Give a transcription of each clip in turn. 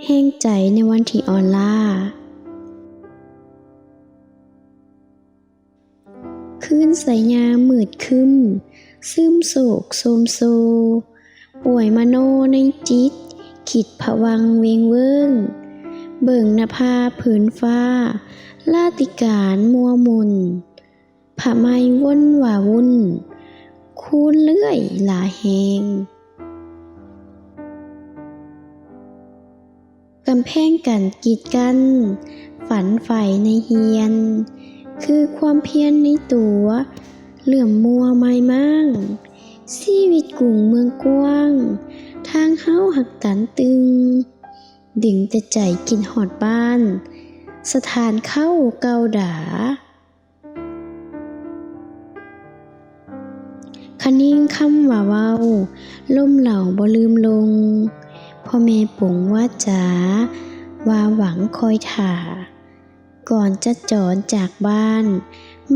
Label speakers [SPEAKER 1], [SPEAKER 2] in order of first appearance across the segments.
[SPEAKER 1] แห้งใจในวันที่อ่อนล้าคืนสายยามมืดคึมซึมโศกโสมโซ ป่วยมโนในจิต ขิดผวังเวงเวิงเบิ่งนภาผืนฟ้า ลาติการมัวมนผะไม้วนหว่าวุ่น คูนเลื่อยหลาแหงำแพงกันกีดกัน ฝันใฝ่ในเฮียน คือความเพียรในตัว เหลื่อมมัวไม่มั่งชีวิตกรุงเมืองกว้าง ทางเฮาหักตันตึง ดึงแต่ใจกินหอดบ้าน สถานเข้าเกาดาคนิ่งคำว่าเว้าล่มเหล่าบ่ลืมลง พ่อแม่ปงว่าจ๋าว่าหวังคอยถ่า ก่อนจะจรจากบ้าน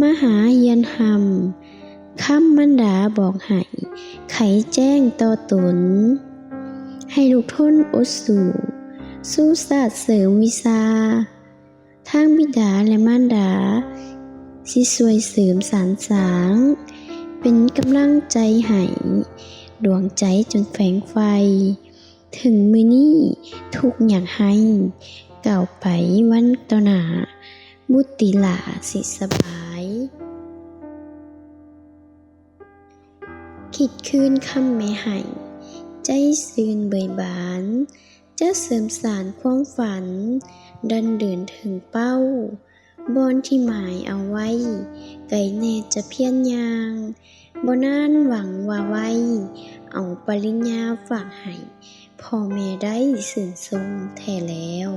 [SPEAKER 1] มหาเยียนหำคำมันดาบอกให้ไขแจ้งต่อตุน ให้ลูกทุนอดสู่ สู้ศาสตร์เสริมวิชาทางบิดาและมารดาสิสวยเสริมสารสาง เป็นกำลังใจให้ดวงใจจนแฝงไฟ ถึงมือนี้ทุกอย่างให้เก่าไปวันต่อหนา บุติหลาสิสบาย คิดคืนคำไม่ให้ใจซื่นเบยบาน จะเสริมสารความฝัน ดันเดินถึงเป้า บอนที่หมายเอาไว้ ไก่เนจะเพียนยางบนานหวังว่าไว้ เอาปริญญาฝากให้ พ่อแม่ได้สื่นทรงแท้แล้ว